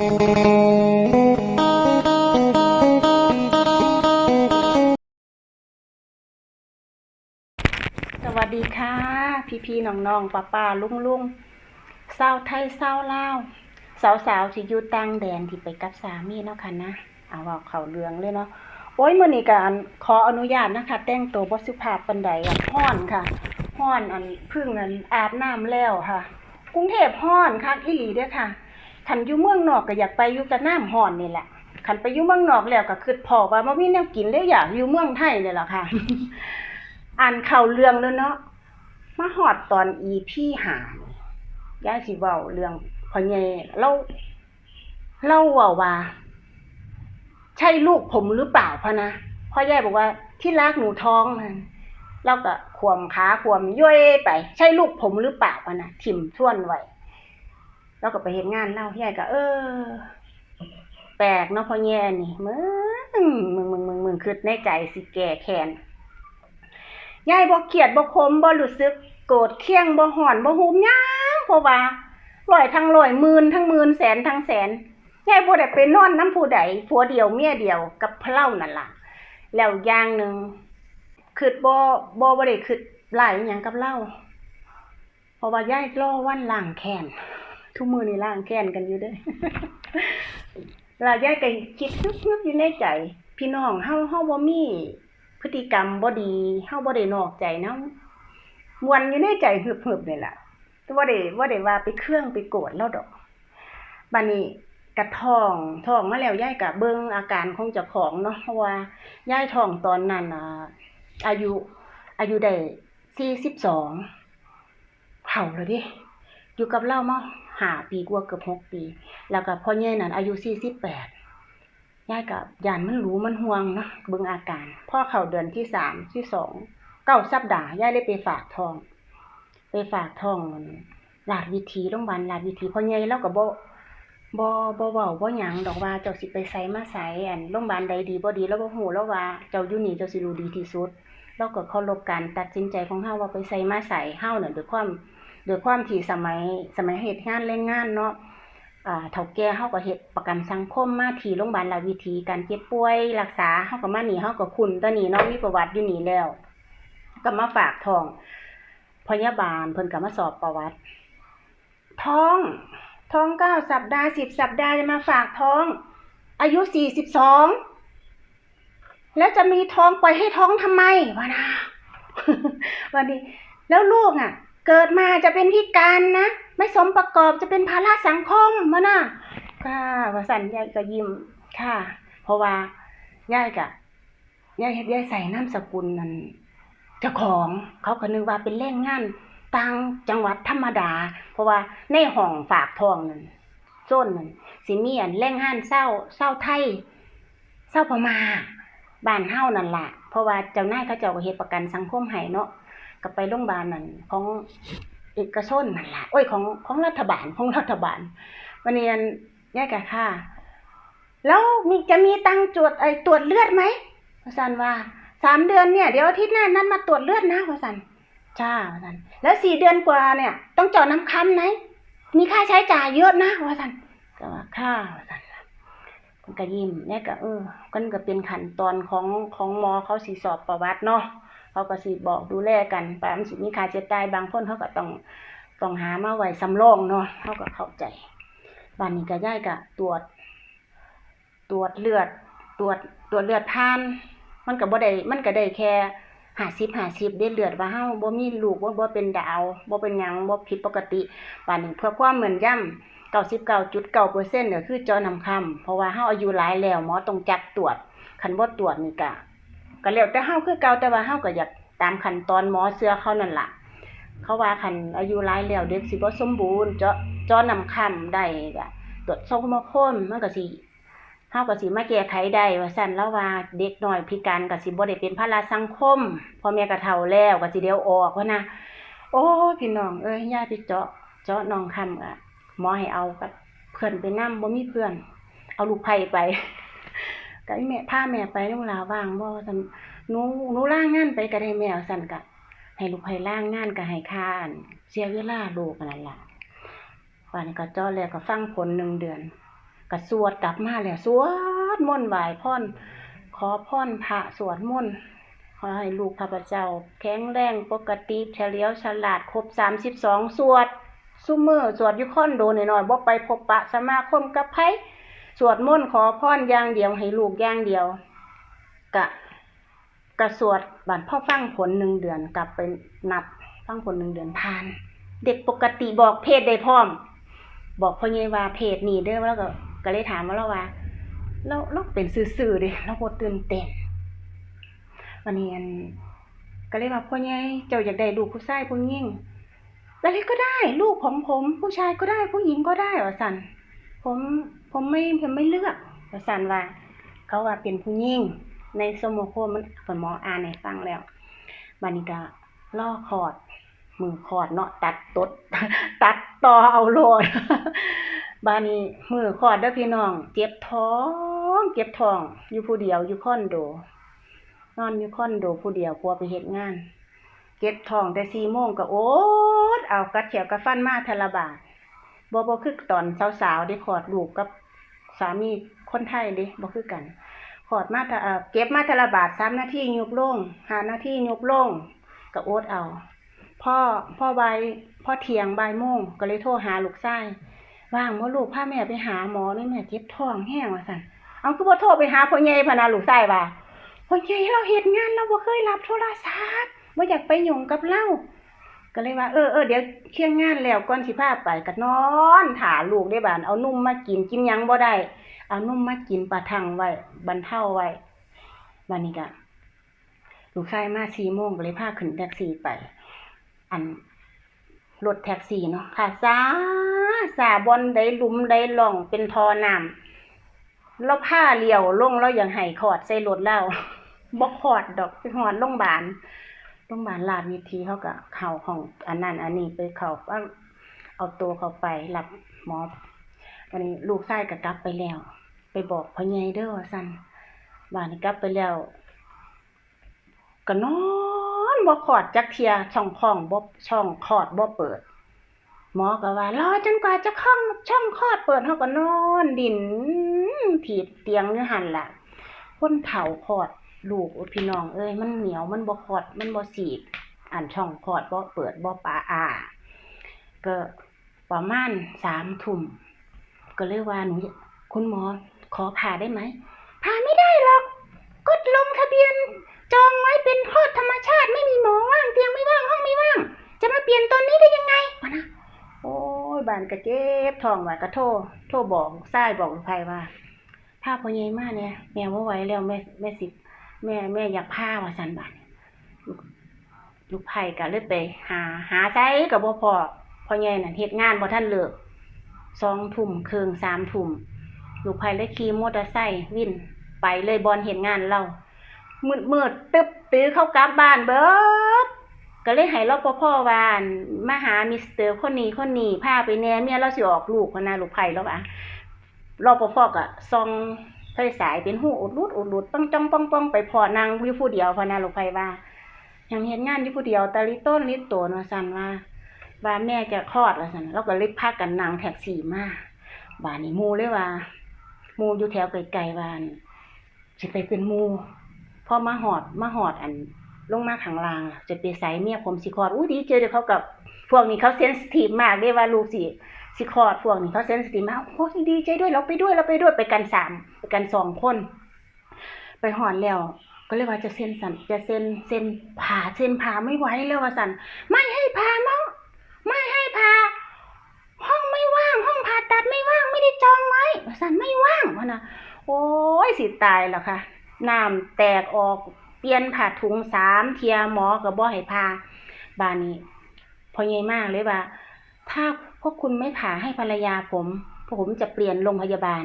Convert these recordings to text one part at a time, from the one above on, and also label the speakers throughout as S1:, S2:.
S1: สวัสดีค่ะ พี่พี่ๆน้องป้าป้าลุงลุงสาวไทยสาวลาวสาวสาวที่อยู่ต่างแดนที่ไปกับสามีเนาะค่ะนะเอาว่าเขาเรืองเลยเนาะโอ้ยมื้อนี้ก็อันขออนุญาตนะคะ แต่งตัวบสุภาพปานใดอะฮ้อนค่ะฮ้อนอันพึ่งอันอาบน้ำแล้วค่ะ กรุงเทพฮ้อนคักอีหลีเด้อค่ะ คันอยู่เมืองนอกก็อยากไปอยู่กับน้ำฮ้อนนี่แหละคันไปอยู่เมืองนอกแล้วก็คิดพอว่าบ่มีแนวกินเลยอยากอยู่เมืองไทยนี่แหละค่ะ อ่านข่าวเรื่องแล้วเนาะมาหอดตอนอีพี่หานี่ยายสิเว้าเรื่องพ่อใหญ่เราเล่าเว่าว่า ใช่ลูกผมหรือเปล่าพ่อนะพ่อยายบอกว่าที่รักหนูท้องมันเราก็ขวมขาขวมย่อยไป ใช่ลูกผมหรือเปล่าพ่อนะถิ่มท่วนไว้ แล้วก็ไปเห็นงานเล่ายายก็เออ แปลกเนาะพ่อแย่นี่มึงมึงมึงมึงมึงคิดในใจสิแก่แค้นยายบ่เครียดบ่คมบ่รู้สึกโกรธเคียงบ่ห่อนบ่หุมยังเพราะว่าร้อยทั้งร้อยหมื่นทั้งหมื่นแสนทั้งแสนยายบ่ได้ไปนอนน้ำผู้ใดผัวเดียวเมียเดียวกับเพล่านั่นล่ะ แล้วอย่างหนึ่งคิดบ่บ่บ่ได้คิดหลายอิหยังกับเล่าเพราะว่ายายรอวันล้างแค้น ทุกมื้อนี้ล้างแค้นกันอยู่ด้อแล้วยายก็คิดนึกๆอยู่ในใจ พี่น้องเฮาเฮาบ่มีพฤติกรรมบ่ดีเฮาบ่ได้นอกใจเนาะมวนอยู่ในใจหึบๆนี่ล่ะแต่บ่ได้บ่ได้ว่าไปเครื่องไปโกรธแล้วดอกบัดนี้กระทองทองมาแล้วยายก็เบิ่งอาการของเจ้าของเนาะเพราะว่าย่ายทองตอนนั้นอ่าอายุอายุได้42เฒ่าแล้วเลยดิอยู่กับเรามา ห้าปีกว่าเกือบหกปี แล้วก็พ่อใหญ่นั่นอายุ48ยายกับยานมันรู้มันห่วงเนาะเบิ่งอาการ พ่อเขาเดือนที่สามที่สองเก้าสัปดาห์ยายเลยไปฝากทอง ไปฝากทองมันลาดวิธีโรงพยาบาลลาดวิธีพ่อใหญ่เราก็บ่บ่บ่เว้าบ่หยังดอกว่าเจ้าสิไปไสมาไสอันโรงพยาบาลใดดีบ่ดีเราบ่ฮู้แล้วว่าเจ้าอยู่นี่เจ้าสิรู้ดีที่สุดเราก็เคารพการตัดสินใจของเฮาว่าไปไสมาไสเฮาน่ะด้วยความ ดยความที่สมัยสมัยเฮ็ดงานแรงงานเนาะเฒ่าแก่เฮาก็เฮ็ดประกันสังคมมาที่โรงพยาบาลราวิถีการเจ็บป่วยรักษาเฮาก็มานี่เฮาก็คุ้นตอนนี้เนาะมีประวัติอยู่นี่แล้ว ก็มาฝากท้องพยาบาลเพิ่นก็มาสอบประวัติ ท้องท้องเก้าสัปดาห์สิบสัปดาห์จะมาฝากท้อง อายุสี่สิบสองแล้วจะมีท้องปล่อยให้ท้องทำไมวะนะวันนี้ แล้วลูกอะ เกิดมาจะเป็นพิการนะ ไม่สมประกอบจะเป็นภาระสังคมมาน่ะค่ะว่าสันยายก็ยิ้มค่ะ เพราะว่ายายกะยายยายใส่นามสกุลนั่นเจ้าของเขาก็นึกว่าเป็นแรงงานต่างจังหวัดธรรมดา เพราะว่าในห้องฝากทองนั่นโซนนั่นสิมีอันแรงงานเศร้าเศร้าไทยเศร้าพม่าบ้านเฮานั่นละเพราะว่าเจ้านายเขาเจ้าก็เฮ็ดประกันสังคมให้เนาะ ก็ไปโรงพยาบาลนั่นของเอกชนนั่นแหละโอ้ยของของรัฐบาลของรัฐบาลวันนี้อันยายกะค่ะ แล้วมีจะมีตังค์ตรวจไอตรวจเลือดไหมพระสันว่าสามเดือนเนี่ยเดี๋ยวอาทิตย์หน้านั้นมาตรวจเลือดนะพระสันจ้าพระสันแล้วสี่เดือนกว่าเนี่ย ต้องเจาะน้ำค้ำไหมมีค่าใช้จ่ายเยอะนะพระสันก็ว่าค่าพระสันมันก็ยิ้มเนี่ยก็เออกันก็เป็นขั้นตอนของของหมอเขาสีสอบประวัติเนาะ เขาก็สิบอกดูแลกันไปมันสิมีค่าใช้จ่ายบางคนเขาก็ต้องต้องหามาไว้สำรองเนาะเขาก็เข้าใจบ้านนี้ก็ย้ายก็ตรวจ ตรวจเลือด ตรวจตรวจเลือดผ่าน มันก็บ่ได้มันก็ได้แค่หาสิบหาสิบได้เลือดว่าเฮาบ่มีลูกบ่บ่เป็นดาวบ่เป็นหยังบ่ผิดปกติบ้านนี้เพื่อความเหมือนย่ำ99.9%ก็คือจอนำคำเพราะว่าเฮาอายุหลายแล้วหมอต้องจับตรวจคันบ่ตรวจนี่ก็ ก็แล้วแต่เฮาคือเก่าแต่ว่าเฮาก็อยากตามขั้นตอนหมอเสื้อเขานั่นล่ะ เขาว่าคันอายุหลายแล้วเด็กสิบ่สมบูรณ์เจาะเจาะนำคำได้ก็ตรวจโซโมโคนมันก็สิเฮาก็สิมาแก้ไขได้ว่าซั่นแล้วว่าเด็กน้อยพิการก็สิบ่ได้เป็นภาระสังคมพ่อแม่ก็เฒ่าแล้วก็สิเดี๋ยวออกว่านะโอ้พี่น้องเอ้ยย่าไปเจาะเจาะน้องคำอะหมอให้เอากับเพื่อนไปนำบ่มีเพื่อน เอาลูกไผ่ไป ก็อีแม่พาแม่ไปโรงลาว่างบ่ซั่นหนูหนูล่างงานไปก็ได้แมวสั่นกะให้ลูกให้ล่างงานก็ให้ค่านเสียเวลาลูกนั่นล่ะวันก็จ้าแล้วก็ฟังผลหนึ่งเดือนก็สวดกลับมาแล้วสวดมนต์ไหว้พรขอพรพระสวดมนต์ขอให้ลูกข้าพเจ้า แข็งแรงปกติเฉลียวฉลาดครบสามสิบสองสวดซุมือสวดยุคอนโดหน่อยๆบ่ไปพบปะสมาคมกับไผ สวดมนต์ขอพรอย่างเดียวให้ลูกอย่างเดียว กะกะสวดบัดพ่อฟังผลหนึ่งเดือนกลับไปนับฟังผลหนึ่งเดือนผ่าน เด็กปกติบอกเพศได้พร้อม บอกพ่อใหญ่ว่าเพศนี่เด้อแล้วก็ก็เลยถามว่าเราว่าเราเราเป็นซื่อๆเดิเราบ่ตื่นเต้นวันนี้อันก็เลยว่าพ่อใหญ่เจ้าอยากได้ลูกผู้ชายผู้หญิงอะไรก็ได้ ลูกของผม ผู้ชายก็ได้ผู้หญิงก็ได้ว่าสันผม ผมไม่ผมไม่เลือกว่าสั่นว่า เขาว่าเป็นผู้หญิงในสมโคมันฝนหมออ่านให้ฟังแล้วบัดนี้ก็ล่อคอด มือคอดเนาะตัดตด ตัดต่อเอาโลดบานี้มือคอดเด้อพี่น้อง เจ็บท้อง เจ็บท้อง อยู่ผู้เดียวอยู่คอนโด นอนอยู่คอนโดผู้เดียวกลัวไปเฮ็ดงานเจ็บท้องแต่สี่โมงก็โอ๊ตเอากัดเขียวกัดฟันมาทะละบาท บ่บ่คือตอนสาวๆได้คลอดลูกกับสามีคนไทยเด้บ่คือกันคลอดมาเอ่อเก็บมาทะละบาทสามนาทียุบลงห้านาทียุบลงก็โอ๊ตเอา พ่อพ่อใบพ่อเทียงใบ่ายโมงก็เลยโทรหาลูกชายว่างบ่ลูกพาแม่ไปหาหมอเลยแม่เจ็บท้องแห้งว่าซั่นเอาคือบ่โทรไปหาพ่อใหญ่พนะลูกชายว่าพ่อใหญ่เราเฮ็ดงานเราบ่เคยรับโทรศัพท์บ่อยากไปยุ่งกับเรา ก็เลยว่าเออเออเดี๋ยวเคลียร์งานแล้วก่อนสิพาไปก็นอนถาลูกได้บานเอานุ่มมากินกินยังบ่ได้เอานุ่มมากินประทังไว้บรรเทาไว้บัดนี้ก็ลูกชายมา4โมงก็เลยพาขึ้นแท็กซี่ไป อันรถแท็กซี่เนาะค่ะซาซาบอนได้ลุมได้หล่องเป็นทอน้ำเราผ้าเหลี้ยวลงเราอย่างไห้ขอดใส่รถแล้วบ่ขอดดอกไปหอดโรงพยาบาล โรงพยาบาลลาดวิธีเขาก็เข้าของอันนั้นอันนี้ไปเข้าว่าเอาตัวเขาไปรับหมอวันนี้ลูกชายก็กลับไปแล้ว ไปบอกพ่อใหญ่เด้อว่าซั่นบ้านนี้กลับไปแล้วก็นอนบ่ขอดจักเทียช่องคลองบ่ช่องคลอดบ่เปิด หมอก็ว่ารอจนกว่าจะคล่องช่องคลอดเปิดเฮาก็นอน ดินถีบเตียงอยู่หันล่ะคนเฒ่าคลอด ลูกพี่น้องเอ้ยมันเหนียวมันบ่คอดมันบ่สีดอันช่องคอดบ่เปิดบ่ปาอ่าก็ประมาณสามทุ่มก็เลยว่าหนูคุณหมอขอผ่าได้ไหมผ่าไม่ได้หรอกกดลงทะเบียน จองไว้เป็นคลอดธรรมชาติไม่มีหมอว่างเตียงไม่ว่างห้องไม่ว่าง จะมาเปลี่ยนตอนนี้ได้ยังไงวะนะโอ้ยบานกระเจ็บท้องว่ากระโทโทบอกทรายบอกลูกไผว่าพาพ่อใหญ่มาเนี่ยแม่บ่าไหวแล้วแม่แม่สิ แม่แม่อยากพาว่าซั่นบาดลูกไผก็เลยไป หา หาไสก็บ่พอพ่อใหญ่น่ะเฮ็ดงานบ่ทันเลิกสองทุ่มครึ่งสามทุ่มลูกไผเลยขี่มอเตอร์ไซค์วิ่นไปเลยบอลเห็นงานเรามืดมืดตึ๊บตื้อเข้ากลับบ้านเบิดก็เลยให้รปภวาอั่นมาหามิสเตอร์คนนี้คนนี้พาไปแน่เมียเราสิออกลูกพะนาลูกไผ่แล้วอะรปภก็ส่อง ไฟสายเป็นหูอุดรุดอุดรุดปังจ้องป้องป้องไปพอนางอยู่ผู้เดียวพะนาลูกไผ่ว่ายังเห็นงานอยู่ผู้เดียวตาลิต้นลิโตนว่าสันว่าว่าแม่จะคลอดว่าซั่นเราก็เลยพากันนั่งแท็กซี่มาบ้านนี้มูเลยว่ามูอยู่แถวไกลๆว่านสิไปเป็นมู่พอมาหอดมาหอดอันลงมาข้างลางจะไปใส่เมียผมสิคอดอุ้ยดีเจอเดี๋ยวเขากับพวกนี้เขาเซนซิทีฟมากเด้ว่าลูกสิ สิคลอดพวกนี้เขาเซนซิมาโอ้ยดีใจด้วยเราไปด้วยเราไปด้วยไปกันสามไปกันสองคน ไปหอดแล้ว ก็เลยว่าจะเซ็นสันจะเซ็นเซ็นผ่าเซ็นผ่าไม่ไหวแล้วว่าสันไม่ให้ผ่ามั้งไม่ให้ผ่าห้องไม่ว่างห้องผ่าตัดไม่ว่างไม่ได้จองไว้ว่าสันไม่ว่างวะนะโอ้ยสิตายแล้วค่ะน้ำแตกออกเปลี่ยนผ้าถุงสามเทียหมอก็บ่ให้ผ่าบานนี้พอใหญ่มากเลยว่า ถ้า พวกคุณไม่ผ่าให้ภรรยาผม ผมจะเปลี่ยนโรงพยาบาล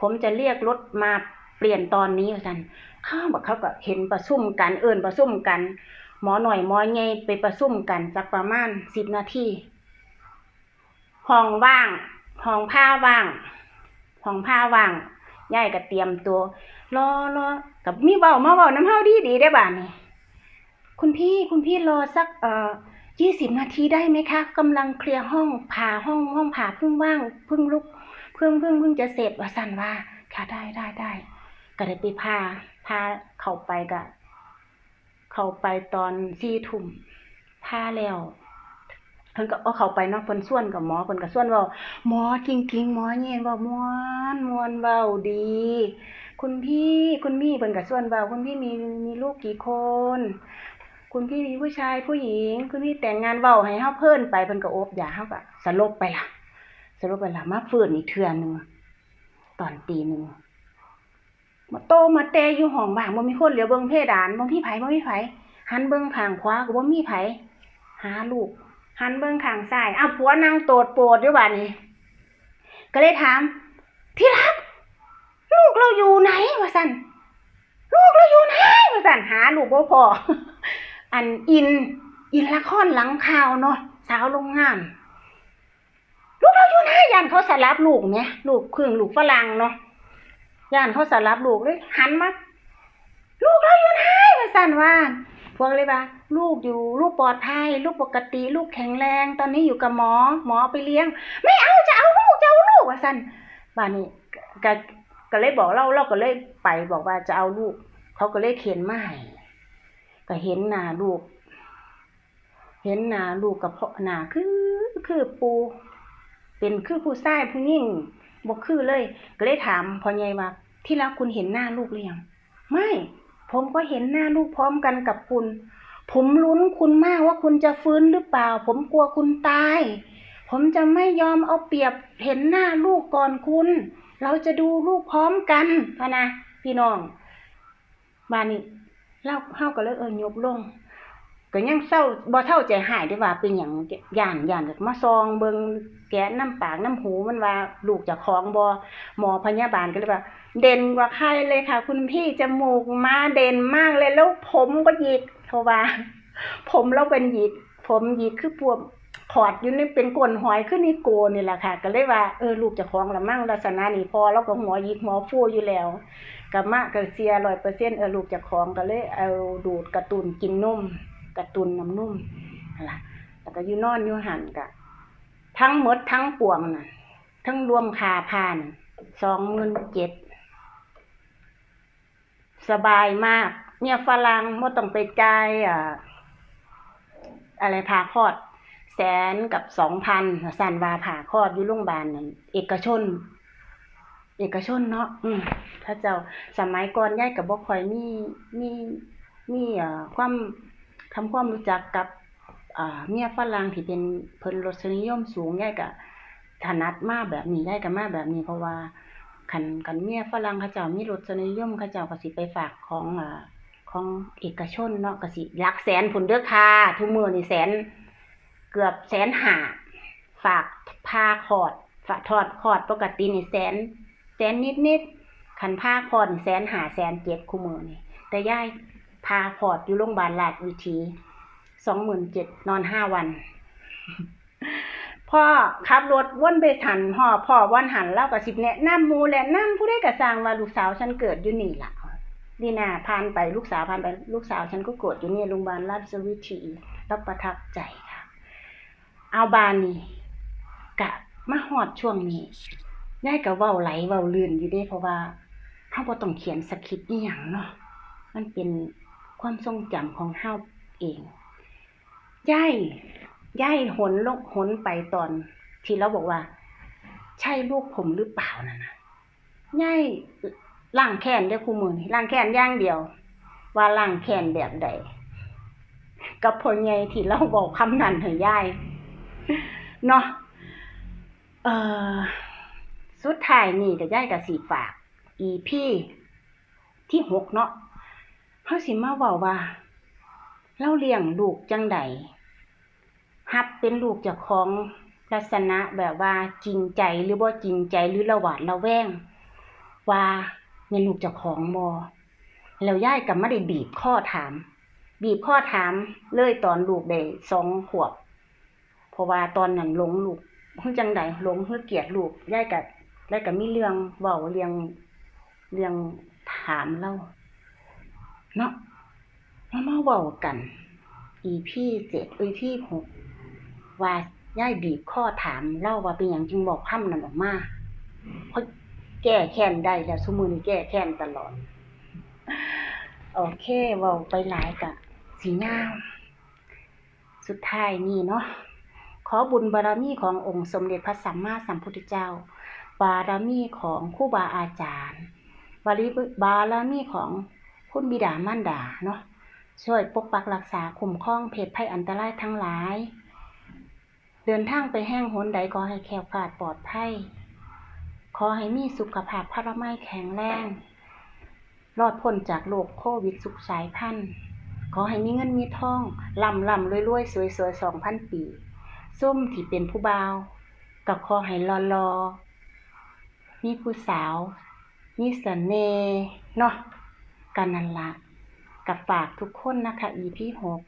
S1: ผมจะเรียกรถมาเปลี่ยนตอนนี้ว่าซั่นข้าวบอกเขาก็เห็นประชุมกันเอิ้นประชุมกัน หมอหน่อยหมอใหญ่ไปประชุมกันสักประมาณสิบนาทีห้องว่างห้องผ้าว่างห้องผ้าว่างยายก็เตรียมตัวรอรอกับมีเบามาเบาน้ำเฮาดีดีได้บ่านี่คุณพี่คุณพี่รอสักเอ่อ ยี่สิบนาทีได้ไหมคะกำลังเคลียร์ห้องผ่าห้องห้องผ่าเพิ่งว่างเพิ่งลุกเพิ่งเพิ่งเพิ่งจะเสร็จว่าสั่นว่า ค่ะได้ได้ได้ก็ได้ไปพาพาเข้าไปกะเข้าไปตอนสี่ทุ่มพาแล้วเพิ่นก็เอาเข้าไปเนาะเพิ่นส่วนกับหมอเพิ่นก็ส่วนว้าหมอจริงๆหมอเย็นว้าม่วนม่วนเว้าดี คุณพี่คุณพี่เพิ่นก็ส่วนเว้าคุณพี่มีมีลูกกี่คน คุณพี่มีผู้ชายผู้หญิง คุณพี่แต่งงานเว้าให้เฮาเพิ่นไปเพิ่นก็โอบอยาเฮาก็สลบไปละสลบไปละมาฟื้นอีกเทื่อหนึงตอนตีหนึ่งมาโตมาแต่อยู่ห้องบ้างบ่มีคนเหลียวเบิ่งเพดานบ่มีไผบ่มีไผหันเบิ่งข้างขวาก็บ่มีไผหาลูกหันเบิ่งข้างซ้ายอ้าวผัวนั่งโตดโปดอยู่บัดนี้ ก็เลยถาม ที่รัก ลูกเราอยู่ไหนว่าซั่นลูกเราอยู่ไหนว่าซั่นหาลูกบ่พอ อันอิน อินละครหลังข่าวเนาะสาวโรงงานลูกเราอยู่ไหนย่านเขาสลับลูกเนี่ยลูกครึ่งลูกฝรั่งเนาะย่านเขาสลับลูกเลยหันมาลูกเราอยู่ไหนว่าซั่นว่าพวกเลยว่า ลูกอยู่ลูกปลอดภัยลูกปกติ ลูกแข็งแรง ตอนนี้อยู่กับหมอ หมอไปเลี้ยง ไม่เอาจะเอาลูกจะเอาลูกว่าซั่นบ้านนี้ก็ก็เลยบอกเราเราก็เลยไปบอกว่าจะเอาลูก เขาก็เลยเขียนมาให้ ก็เห็นหน้าลูก เห็นหน้าลูกกับพ่อหน้าคือคือปู เป็นคือผู้ชายผู้หญิงบ่คือเลย ก็เลยถามพ่อใหญ่ว่าที่แล้วคุณเห็นหน้าลูกหรือยังไม่ ผมก็เห็นหน้าลูกพร้อมกันกับคุณ ผมลุ้นคุณมากว่าคุณจะฟื้นหรือเปล่า ผมกลัวคุณตาย ผมจะไม่ยอมเอาเปรียบเห็นหน้าลูกก่อนคุณ เราจะดูลูกพร้อมกันพะนะพี่น้องบ้านนี้ เล่าเฮาก็เลยเออยกลงก็ยังเศร้าบ่เท่าใจหายได้ว่าเป็นหยังย่านย่านมาซองเบิงแกะน้ำปากน้ำหูมันว่าลูกจะคล้าของบ่หมอพยาบาลก็เลยว่า เด่นกว่าใครเลยค่ะ คุณพี่จมูกมาเด่นมากเลยแล้วผมก็หยิกเพราะว่า ผมเราเป็นหยิก ผมหยิกคือพวกขอดอยู่นี่เป็นกลนหอยขึ้นนี่โกนี่แหละค่ะ ก็เลยว่าเออลูกจะคล้าของละมั่งลักษณะนี้พอเราก็หัวหยิกหัวฟูอยู่แล้ว กับมะกับเสียร้อยเปอร์เซ็นต์เออลูกจะคล้าของก็เลยเอาดูดกระตุนกินนุ่มกระตุนน้ำนุ่มนั่นล่ะแล้วก็อยู่นอนอยู่หันกะทั้งหมดทั้งปวงน่ะ ทั้งรวมคาพานสองหมื่นเจ็ดสบายมาก เนี่ยฝรั่งไม่ต้องไปจ่ายอ่าอะไรผ่าคลอด แสนกับสองพันสันวาผ่าคลอดอยู่โรงพยาบาลนั่นเอกชน เอกชนเนาะอืมพระเจ้าสมัยก่อนยายกับบ่คอยมีมีมีเอ่อความทำความรู้จักกับอ่าเมียฝรั่งที่เป็นเพิ่นรสนิยมสูงยายก็ถนัดมาแบบนี้ยายก็มาแบบนี้เพราะว่าคันคันเมียฝรั่งเขาเจ้ามีรสนิยมเขาเจ้าก็สิไปฝากของอ่าของเอกชนเนาะก็สิหลักแสนพุ่นเด้อค่ะทุกมือนี่แสนเกือบแสนห้าฝากพาคอดฝากทอดคอดปกตินี่แสน แสนนิดๆคันพาคอนแสนหาแสนเจ็ดคู่มือนี่แต่ยายพาคอดอยู่โรงพยาบาลราชวิถีสองหมื่นเจ็ดนอนห้าวัน พ่อขับรถว่นไปหันพ่อพ่อว่นหันแล้วก็สิบแนะนำหมูแหละนำผู้ได้กระสร้างว่าลูกสาวฉันเกิดอยู่นี่ล่ะนี่นาผ่านไปลูกสาวผ่านไปลูกสาวฉันก็เกิดอยู่นี่โรงพยาบาลราชวิถีแล้วประทับใจค่ะ เอาบานนี่กะมาฮอดช่วงนี้ ยายก็เว้าไหลเว้าลื่นอยู่เด้เพราะว่าเฮาบ่ต้องเขียนสคริปต์อีหยังเนาะมันเป็นความทรงจำของเฮาเองยายย่ายหนลงหนไปตอนที่เราบอกว่า ใช่ลูกผมหรือเปล่านั่นนะย่ายล่างแขนเด้อคู่มือนี่ล่างแขนอย่างเดียว ว่าล่างแขนแบบใดกับพ่อใหญ่ที่เราบอกคำนั้นให้ย่ายเนาะเอ่อ สุดท้ายนี่ก็ย่ายกับสีฝาก อีพี่ที่หกเนาะเขาสิมาบอกว่าเราเลี้ยงลูกจังใดฮับเป็นลูกจ้าของลักษณะแบบว่าจริงใจหรือบ่จริงใจหรือระหวาดระแวง ว่าแม่นลูกจ้าของบ่แล้วยายก็ไม่ได้บีบข้อถาม บีบข้อถามเลยตอนลูกได้สองขวบเพราะว่าตอนนั้นหลงลูกเพิ่จังใดหลงเพื่อเกลียดลูกยายก็ ยายก็มีเรื่องเว้าเรื่องเรื่องถามเล่าเนาะมามาเว้ากัน EP เจ็ด EP หกว่าย่ายบีบข้อถามเล่าว่าเป็นอย่างจึงบอกคำนั้นออกมาเพราะแก้แค้นได้แล้วซุมื้อนี้แก้แค้นตลอด โอเคเว้าไปหลายกะสิยาวสุดท้ายนี้เนาะขอบุญบารมีขององค์สมเด็จพระสัมมาสัมพุทธเจ้า บารมีของครูบาอาจารย์ บารมีบารมีของคุณบิดามารดาเนาะช่วยปกปักรักษาคุ้มครองเพศภัยอันตรายทั้งหลาย เดินทางไปแห่งหนใดก็ให้แคล้วคลาดปลอดภัยขอให้มีสุขภาพพระมัยแข็งแรงรอดพ้นจากโรคโควิดสุกสายพันธุ์ขอให้มีเงินมีทองล่ำล่ำรวยรวยสวยสวยสองพันปีส้มที่เป็นผู้บ่าวกับขอให้รอรอ มีผู้สาว มีเสน่ห์เนาะกันนั่นละกับฝากทุกคนนะคะ EP หก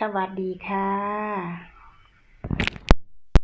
S1: สวัสดีค่ะ